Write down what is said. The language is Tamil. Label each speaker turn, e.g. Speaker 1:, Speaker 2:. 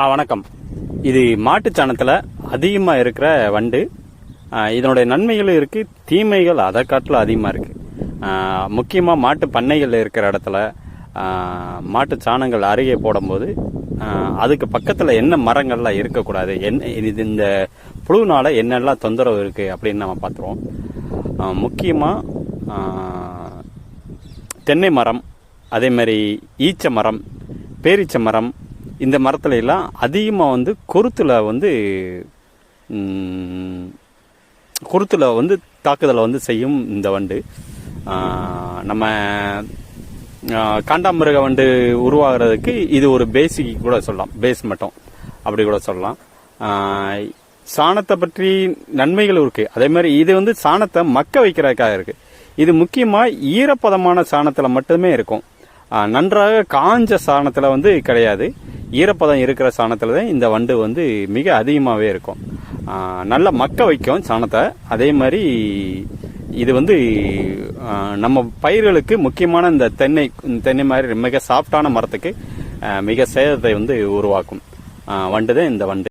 Speaker 1: ஆ வணக்கம். இது மாட்டுச் சாணத்தில் அதிகமாக இருக்கிற வண்டு. இதனுடைய நன்மைகளும் இருக்குது தீமைகள் அதை காட்டிலும் அதிகமாக இருக்குது முக்கியமாக மாட்டு பண்ணைகள் இருக்கிற இடத்துல ஆ, மாட்டுச் சாணங்கள் அருகே போடும்போது அதுக்கு பக்கத்தில் என்ன மரங்கள்லாம் இருக்கக்கூடாது என்ன இது இந்த புழுனால என்னெல்லாம் தொந்தரவு இருக்குது அப்படின்னு நம்ம பார்த்துருவோம். முக்கியமாக தென்னை மரம் அதே மாதிரி ஈச்ச மரம் பேரீச்ச மரம் இந்த மரத்துல எல்லாம் அதிகமாக வந்து குருத்தில் வந்து குருத்தில் வந்து தாக்குதலை வந்து செய்யும் இந்த வண்டு. நம்ம காண்டாமிருக வண்டு உருவாகிறதுக்கு இது ஒரு பேசிக் கூட சொல்லலாம். பேஸ் மட்டும். அப்படி கூட சொல்லலாம். சாணத்தை பற்றி நன்மைகள் இருக்கு. அதே மாதிரி இது வந்து சாணத்தை மக்க வைக்கிறதுக்காக இருக்கு. இது முக்கியமாக ஈரப்பதமான சாணத்தில் மட்டுமே இருக்கும். நன்றாக காஞ்ச சாணத்தில் வந்து கிடையாது. ஈரப்பதம் இருக்கிற சாணத்தில் தான் இந்த வண்டு வந்து மிக அதிகமாகவே இருக்கும். நல்ல நல்லா மக்க வைக்கும் சாணத்தை. அதே மாதிரி இது வந்து நம்ம பயிர்களுக்கு முக்கியமான இந்த தென்னை தென்னை மாதிரி மிக சாஃப்டான மரத்துக்கு மிக சேதத்தை வந்து உருவாக்கும். வண்டு தான் இந்த வண்டு.